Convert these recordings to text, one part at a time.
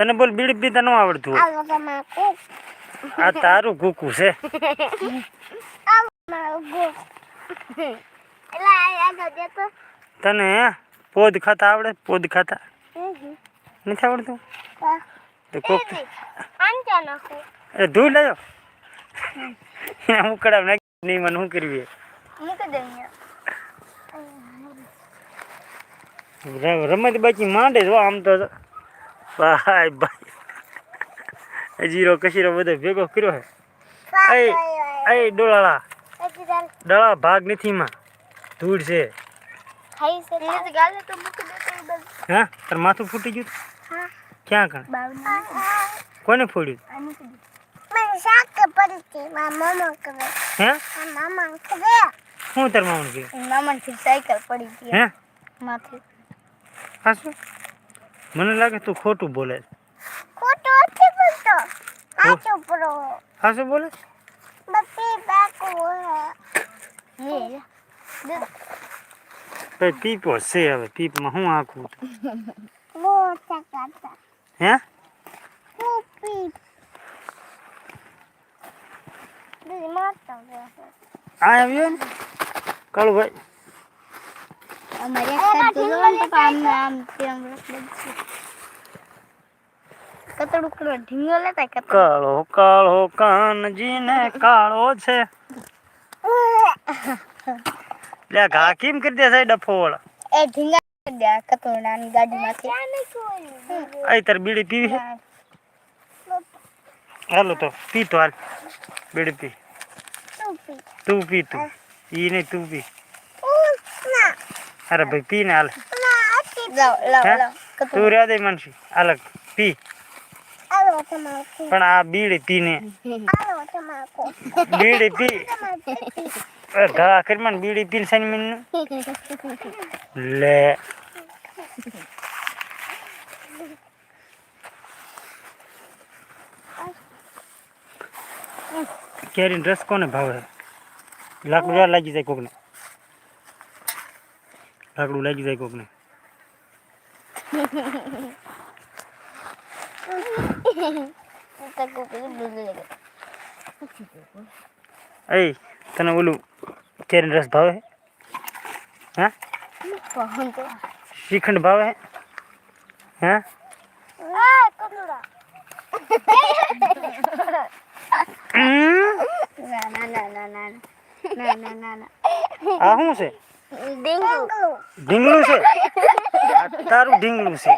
તને બોલ બીડી પીતા ન આવડતું આ તારું કુકુ છે. તને પોદ ખાતા આવડે? પોદ ખાતા? નથી આવડતું? તો કોક એ ધૂળ લાયો. હું કડાવ નાખી નહીં મને શું કરવી રમત બાકી માંડે જો આમ તો. ભાઈ ભાઈ. જીરો કશીરો બધો ભેગો કર્યો હે. એ એ ડોળાળા. ડોળા ભાગ નથી માં. ધૂળ છે. હા? તાર માથું ફૂટી ગયું? ક્યાં કણ? કોને ફોડ્યું? શું તાર મામણ કે મામા થી સાયકલ પડી ગઈ. હે? માથે. હા શું? મને લાગે તું ખોટું બોલે. ખોટો નથી બોલતો. સાચું pro હા બોલે બપી બાકુ હે. ભાઈ પીપો છે હવે. પીપમાં હું આખું બહુ ચકાતા હે? દીદી આ આવ્યો ને? કાળુભાઈ. અમારે એક તો જોવાનું તો આમ ને આમ તેમ રખડે છે કતડું કરો ઢીંગો લેતા કતડું કાળો કાળો કાનજીને કાળો છે લે ઘા કેમ કરી દે સાહેબ ડફો વાળા એ ઢીંગા કરી દે આ કતડું નાની ગાડીમાંથી આ તાર બીડી પીવી છે હાલો તો પી તો હાલ બીડી પી તું પી તું ઈ નહીં તું પી અરે ભાઈ પી ને હાલ તું. રહ્યા દે માનસી અલગ પી. પણ આ બીડી પીને. બીડી પી. ઘા કરી બીડી પીને સન મને લે. કેરીનો રસ કોને ભાવે? લાકડું વાર લાગી જાય કોકને. ઢાકડું લાગી જાય કોકને એ તને ઓલું કેરીનો રસ ભાવે હા શ્રીખંડ ભાવે હા આ શું છે ઢીંગલું છે? તારું ઢીંગલું છે.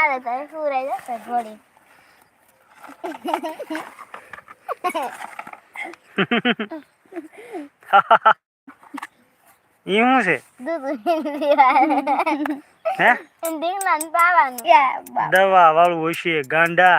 આલે તારે સુરાઈ જશે ઘોડી. ઈ છે? દૂધ હે? દવા વાળું હશે ગાંડા.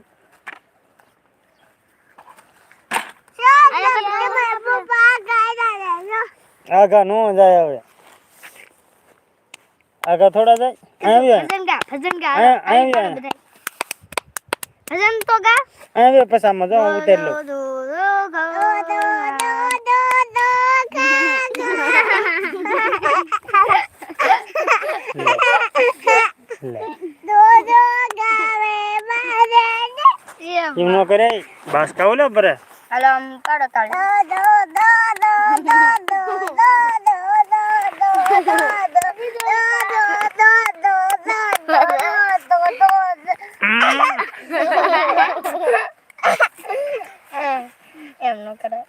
आगा नो जाए आवे आगा थोड़ा जाए आया भी आया भजन गा भजन गा आया भी आया तो का आया भी पैसा मजा जाओ उतर लो दो बस એમ નો કરે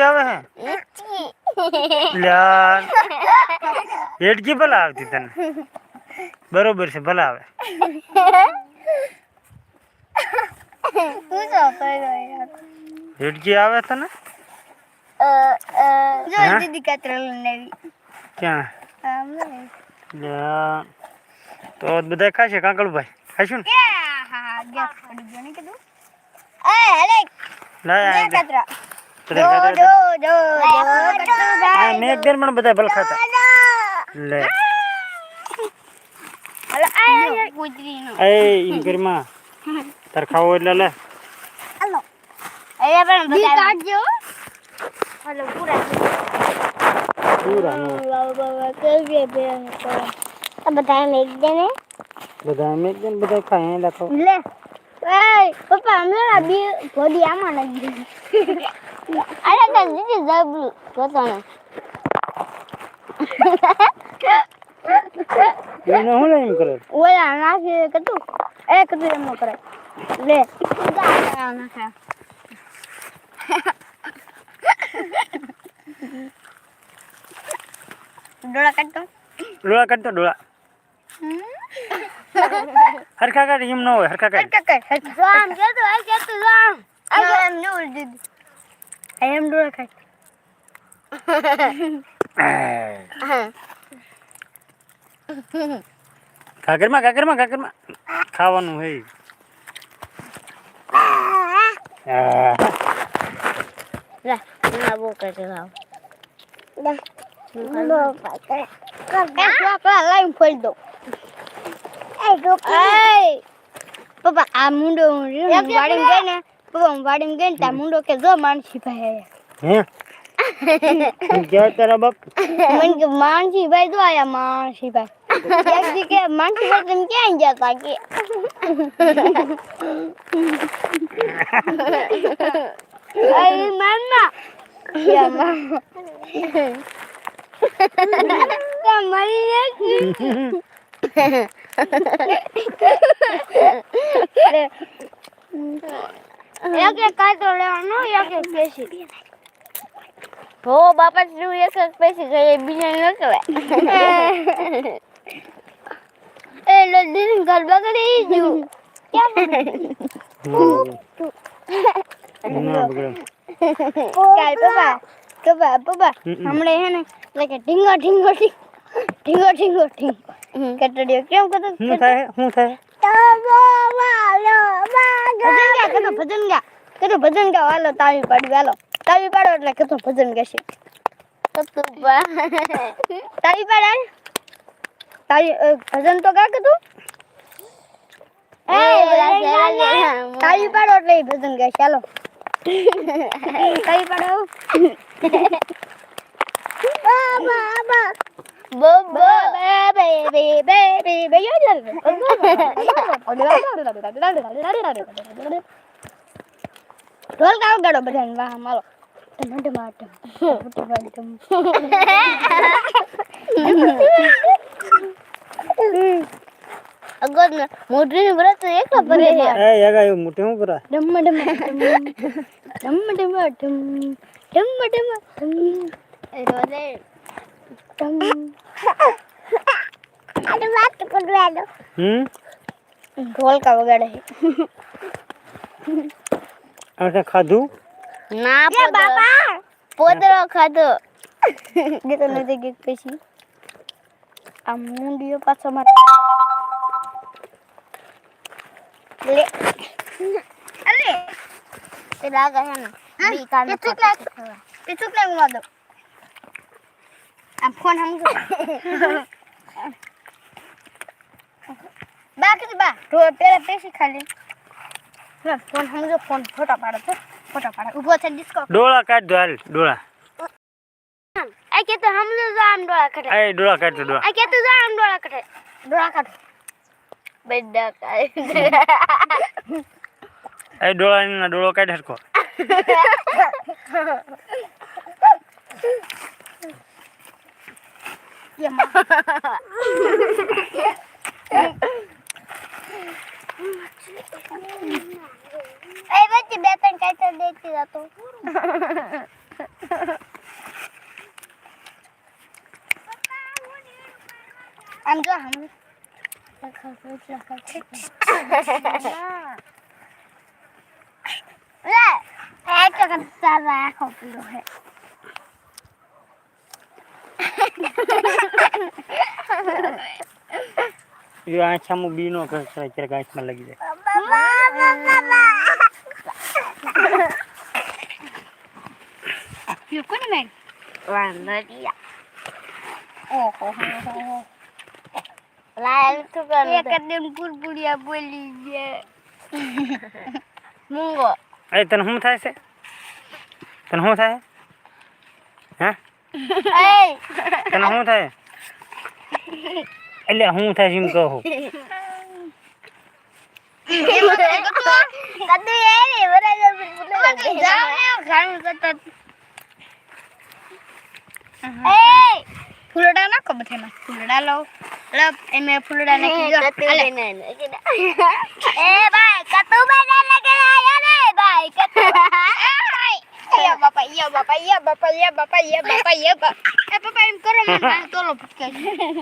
आवे है? ल्यार हेडकी भला आवती तने। बरोबर से भला आवे। हेडकी आवे तने? जो हाँ? दीदी का ट्रेलर ने भी क्या ल्या तो बधाय खाशे कांकड़ भाई? खाशुन હા હા ગયા પડી ગયો ને કીધું એ હેલે ના કતરા મેઘ મને બધા ભલ ખાતા. લે. એ ઇન્ગરમાં તાર ખાવો એટલે લે. હલો એ પણ બધા કાઢજો. હલો પૂરા. પૂરા નો બાબા કેવી બે આ બધા મેઘ દે ને. બધા મેઘ દે ને બધા ખાય લખો. લે. એ પપ્પા મેળા બે ભોડી આમાં નાખી દીધી Ada kan jadi zabu. Kotoran. Ini mau lagi mikir. Wala nasi kedu. Eh kedu yang mau. Le. Dola kanto. Dola dola. Hmm? Harga kan di himno, harga kan. Harga kan. Jatuh, jatuh. Aku. I am doing okay. કાકરમાં કાકરમાં કાકરમાં ખાવાનું હે. પપ્પા આ મુંડો હું વાળી ગઈ ને હું વાડીમ ગઈ તા મુંડો કે જો માનસી ભાઈ હે? ક્યાં તારા બાપ. મને કે માનસી ભાઈ તો આયા માનસી ભાઈ. એક દી કે માનસી ભાઈ તમે ક્યાં ગયા તા કે? અરે મામા. યા મામા તમારી એક એક એક કાચો લેવાનો એક એક પેશી હો બાપા તું એક એક પેશી ગઈ બીજા ન કહેવાય. એ લડ્ડી ઘર બગડી ગયું. ના કાલ પપ્પા પપ્પા પપ્પા હમ. હે ને એટલે કે ઢીંગો ઢીંગો ઢીંગો ઢીંગો ઢીંગો કટડીઓ કેમ કરતો શું થાય? શું થાય? ભજન ગયા કેટલું ભજન ગા હાલો તાવી પાડી હાલો. તાવી પાડો એટલે કેટલું ભજન ગાશે. તાવી પાડે? તાવી ભજન તો ગા કીધું? તાવી પાડો એટલે ભજન ગાશે હાલો. તાવી પાડો. બાબા બાબા bơ bơ bơ bì bì bê bì bê ઢોલકાવ ગાડો બધાને વાહ મારો ટમાટમ ટમાટમ અગર મોટી વ્રત એક પરે હે એ યગા મોટી હું પરા ડમ ડમ ડમ ડમ ડમ ડમ ડમ રોજે ढोल का वगैरह है ऐसा खादू ना बाबा पोदरो खादू gitu nanti gitu pesi amun dia pas sama le le tidak ada yang berikan itu kayak itu kayak તે લાગે છે ને બી કાન એ ચૂક લાગ એ ચૂક લાગમાં દો આ ફોન હમ બા કે બા તો પેલા પેસી ખાલી ફોન હમ ફોન ફોટા પાડો તો ફોટા પાડો ઊભો છે ડિસ્કો ડોળા કાઢ દો હાલ ડોળા આ કે તો હમ જો આમ ડોળા કટે એ ડોળા કાઢ દો આ કે તો જો આમ ડોળા કટે ડોળા કાઢ બેડા કાય એ ડોળા ના ડોળો કાઢ હરખો પછી બે ત્રણ કાચા દેતી હતો આમ જો આમ રાખો પેલો હે જો આંખ સામું બી નો કરે ક્યારેક આંખમાં લાગી જાય You couldn't make one idea. Oh, oh, oh, oh. લાલ તું કર એક દિન પુરપુરિયા બોલી ગયા મૂંગો અરે તને શું થાય છે તને શું થાય હે એ તને શું થાય એટલે શું થાય છે એમ કહું કદુ એવી બરાબર જાવ ને ઘણું સતત એ ફૂલડા નાખો બધામાં ફૂલડા લો લપ એમે ફૂલડા નાખી દો એ ભાઈ કતુ બના લગે આયા રે ભાઈ કતુ યા બાપા યા બાપા યા બાપા યા બાપા યા બાપા યા બાપા એ પપ્પા એમ કરો મને પાસે તોલો ફટકે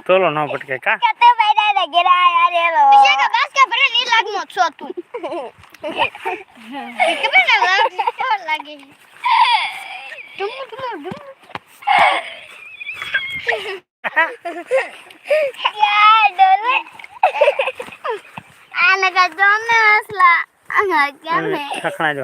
તોલો ન પટકે કા કતુ બના લગે આયા રે લો પીછે કે બસ કે ભરે ની લાગમો છો તું કે બના લાગ લાગે તુમ તુમ તુમ યા ડોલે આને કા જોને હસલા આ કેમ હે ખખણા જો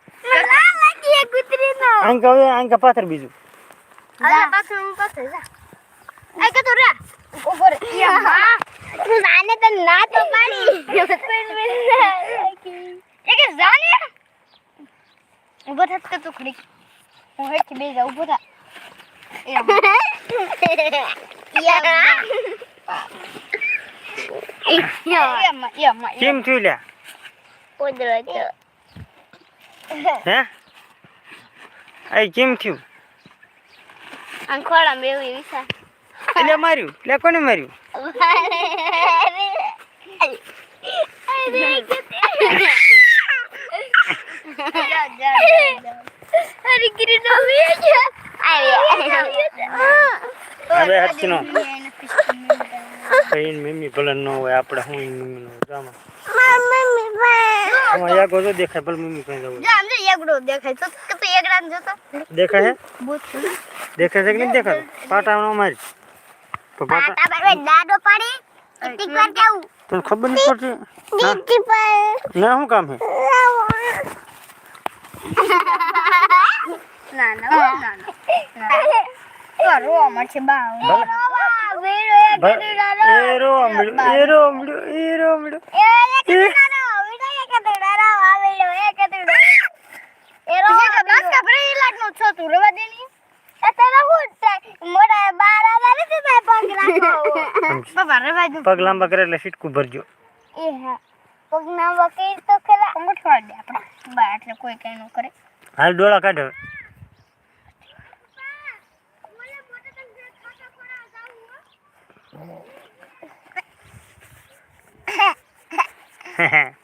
આંક હવે આંક પાથર બીજું. અલા પાછળ હું પાછળ જા. આ કે તો રે. ઊભો રે. યા માં. તું જાને તો ના તો પાડી. એ કે જાને ઊભો થા તો તું ખડી. હું હેઠ બે જા ઊભો થા. કેમ થયું લ્યા? કુદરત હે? આ કેમ થયું? અંખોડા મેવી વિસા એટલે માર્યું? લે કોને માર્યું? હવે હચનો કઈ મમ્મી ભલે ન હોય આપણે હું મમ્મી નો જામાં હું યાગો જો દેખાય ભલે મમ્મી કઈ જવું દેખાય હે દેખાય છે કે નહીં દેખાતું પાટા નો મારી તો પાટા દાડો પાડી કેટલીક વાર કેવું તને ખબર નહીં પડતી ના ના શું કામ હે ના ના ના ના રોવા મળશે બા ભલે ભલે એ રો મળ્યું એ રો મળ્યું એ રો મળ્યું પગ લાંબા કરે એટલે સીટકું ભરજો કોઈ કઈ નું કરે. હાલ ડોળા કાઢો એટલે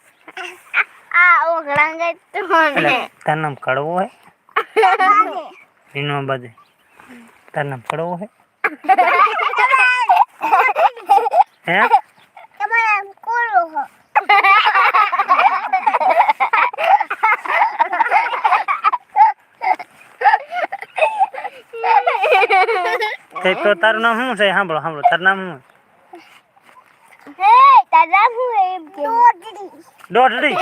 તાર નામ કડવો હે એનો બધે તાર નામ કડવો હે હે તમારે આમ કોરો હો તે તો તારું નામ શું છે સાંભળો સાંભળો તારું નામ શું હે તારા હું એમ કે દોઢડી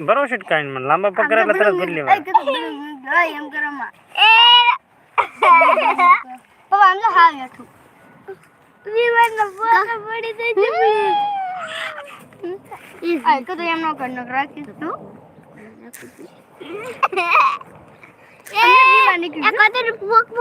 બરો છટકાઈ મને લાંબા પગ કરે એટલે તરત ભરી એ પપ્પા આમ તો હાવ હેઠું વિવાનનો ફોટો પડી તો જમી આ તો એમ નો કર નક રાખીશ તું એ કદર